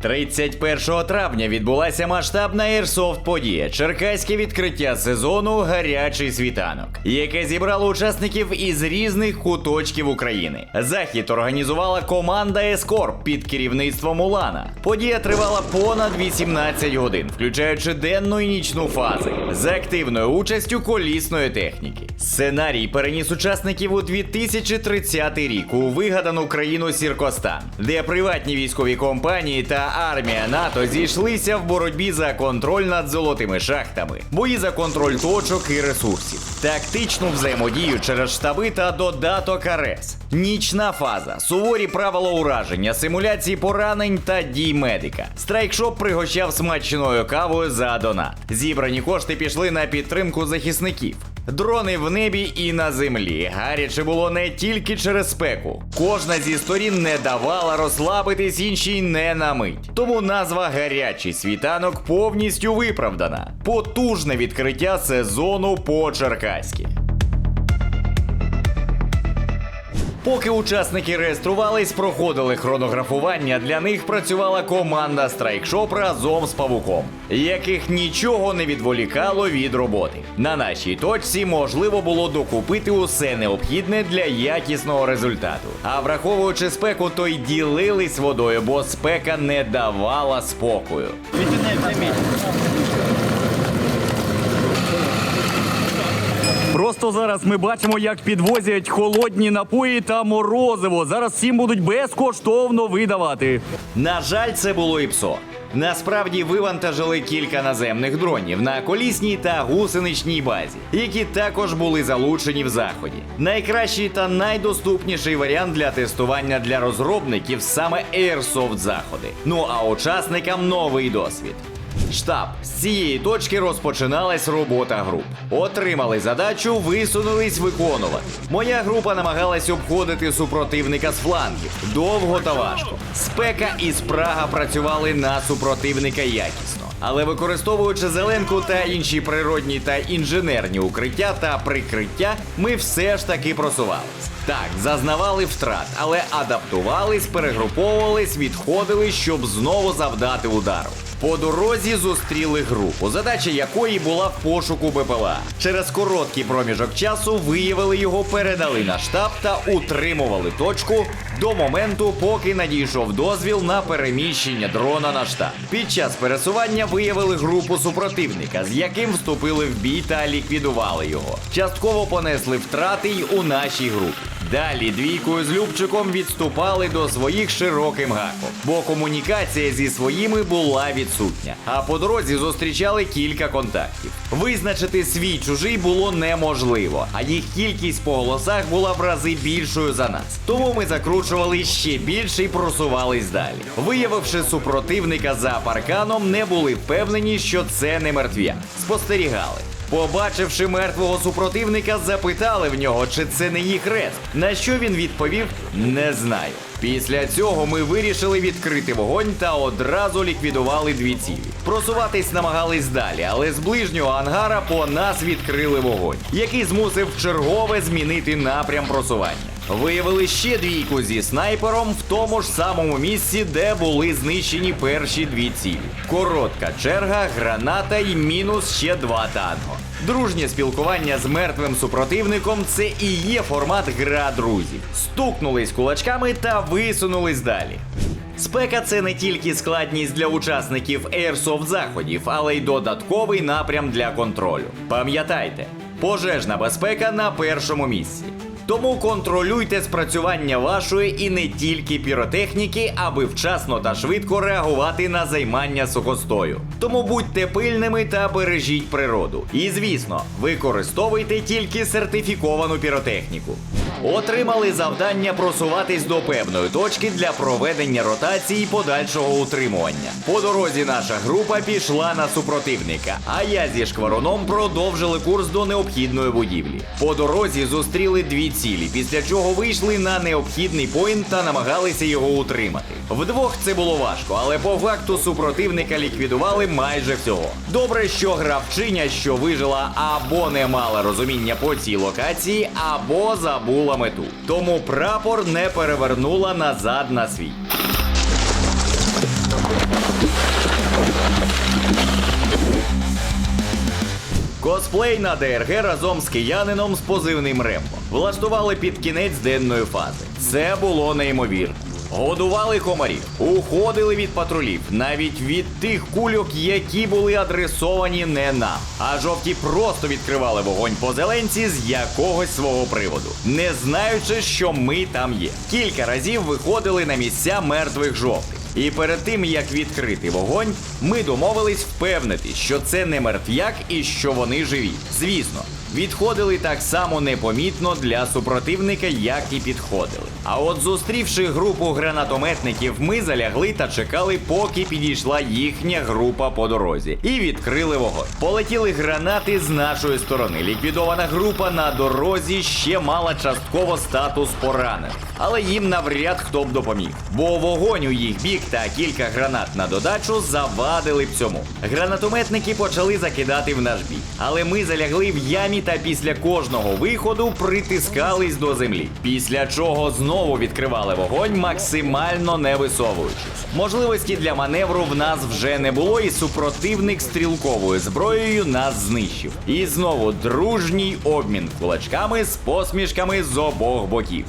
31 травня відбулася масштабна Airsoft подія Черкаське відкриття сезону Гарячий світанок, яке зібрало учасників із різних куточків України. Захід організувала команда Ескорп під керівництвом Улана. Подія тривала понад 18 годин, включаючи денну і нічну фази з активною участю колісної техніки. Сценарій переніс учасників у 2030 рік у вигадану країну Сіркостан, де приватні військові компанії та армія НАТО зійшлися в боротьбі за контроль над золотими шахтами, бої за контроль точок і ресурсів, тактичну взаємодію через штаби та додаток АРЕС, нічна фаза, суворі правила ураження, симуляції поранень та дій медика. Страйкшоп пригощав смачною кавою за донат. Зібрані кошти пішли на підтримку захисників. Дрони в небі і на землі. Гаряче було не тільки через спеку. Кожна зі сторін не давала розслабитись іншій не на мить. Тому назва гарячий світанок повністю виправдана. Потужне відкриття сезону по Черкаськи. Поки учасники реєструвались, проходили хронографування, для них працювала команда Страйкшоп разом з павуком, яких нічого не відволікало від роботи. На нашій точці можливо було докупити усе необхідне для якісного результату. А враховуючи спеку, то й ділились водою, бо спека не давала спокою. Просто зараз ми бачимо, як підвозять холодні напої та морозиво. Зараз всім будуть безкоштовно видавати. На жаль, це було і ПСО. Насправді вивантажили кілька наземних дронів на колісній та гусеничній базі, які також були залучені в заході. Найкращий та найдоступніший варіант для тестування для розробників саме Airsoft заходи. Ну а учасникам новий досвід. Штаб з цієї точки розпочиналась робота груп. Отримали задачу, висунулись виконувати. Моя група намагалась обходити супротивника з флангів довго та важко. Спека і спрага працювали на супротивника якісно. Але використовуючи зеленку та інші природні та інженерні укриття та прикриття, ми все ж таки просувались. Так, зазнавали втрат, але адаптувались, перегруповувались, відходили, щоб знову завдати удару. По дорозі зустріли групу, задача якої була в пошуку БПЛА. Через короткий проміжок часу виявили його, передали на штаб та утримували точку до моменту, поки надійшов дозвіл на переміщення дрона на штаб. Під час пересування виявили групу супротивника, з яким вступили в бій та ліквідували його. Частково понесли втрати й у нашій групі. Далі двійкою з Любчиком відступали до своїх широким гаком, бо комунікація зі своїми була відсутня. А по дорозі зустрічали кілька контактів. Визначити свій чужий було неможливо, а їх кількість по голосах була в рази більшою за нас. Тому ми закручували ще більше і просувались далі. Виявивши супротивника за парканом, не були впевнені, що це не мертв'я. Спостерігали. Побачивши мертвого супротивника, запитали в нього, чи це не їх рез. На що він відповів: не знаю. Після цього ми вирішили відкрити вогонь та одразу ліквідували дві цілі. Просуватись намагались далі, але з ближнього ангара по нас відкрили вогонь, який змусив чергове змінити напрям просування. Виявили ще двійку зі снайпером в тому ж самому місці, де були знищені перші дві цілі. Коротка черга, граната і мінус ще два танго. Дружнє спілкування з мертвим супротивником це і є формат гра друзів. Стукнулись кулачками та висунулись далі. Спека це не тільки складність для учасників Airsoft заходів, але й додатковий напрям для контролю. Пам'ятайте, пожежна безпека на першому місці. Тому контролюйте спрацювання вашої і не тільки піротехніки, аби вчасно та швидко реагувати на займання сухостою. Тому будьте пильними та бережіть природу. І звісно, використовуйте тільки сертифіковану піротехніку. Отримали завдання просуватись до певної точки для проведення ротації подальшого утримування. По дорозі наша група пішла на супротивника, а я зі шкваруном продовжили курс до необхідної будівлі. По дорозі зустріли дві цілі, після чого вийшли на необхідний поінт та намагалися його утримати. Вдвох це було важко, але по факту супротивника ліквідували майже всього. Добре, що гравчиня, що вижила, або не мала розуміння по цій локації, або забула мету. Тому прапор не перевернула назад на свій. Косплей на ДРГ разом з киянином з позивним Рембо влаштували під кінець денної фази. Це було неймовірно. Годували комарів, уходили від патрулів, навіть від тих кульок, які були адресовані не нам. А жовті просто відкривали вогонь по зеленці з якогось свого приводу, не знаючи, що ми там є. Кілька разів виходили на місця мертвих жовтих. І перед тим як відкрити вогонь, ми домовились впевнити, що це не мертвяк і що вони живі. Звісно, відходили так само непомітно для супротивника, як і підходили. А от зустрівши групу гранатометників, ми залягли та чекали, поки підійшла їхня група по дорозі, і відкрили вогонь. Полетіли гранати з нашої сторони. Ліквідована група на дорозі ще мала частково статус поранених, але їм навряд хто б допоміг. Бо вогонь у їх бік та кілька гранат на додачу завадили б цьому. Гранатометники почали закидати в наш бік, але ми залягли в ямі та після кожного виходу притискались до землі. Після чого знову відкривали вогонь, максимально не висовуючись. Можливості для маневру в нас вже не було, і супротивник стрілковою зброєю нас знищив. І знову дружній обмін кулачками з посмішками з обох боків.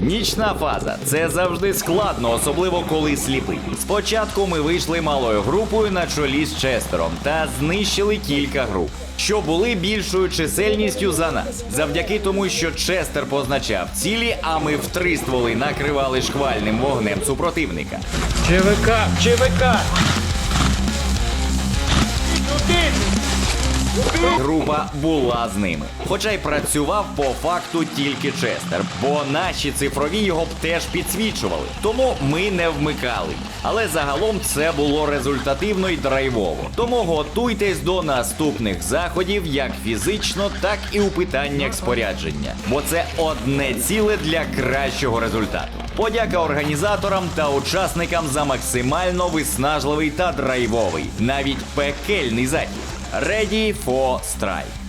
Нічна фаза це завжди складно, особливо коли сліпий. Спочатку ми вийшли малою групою на чолі з Честером та знищили кілька груп, що були більшою чисельністю за нас, завдяки тому, що Честер позначав цілі, а ми в стволи накривали шквальним вогнем супротивника. ЧВК, ЧВК! Група була з ними. Хоча й працював по факту тільки Честер, бо наші цифрові його б теж підсвічували. Тому ми не вмикали. Але загалом це було результативно і драйвово. Тому готуйтесь до наступних заходів як фізично, так і у питаннях спорядження. Бо це одне ціле для кращого результату. Подяка організаторам та учасникам за максимально виснажливий та драйвовий, навіть пекельний захід. Ready for strike.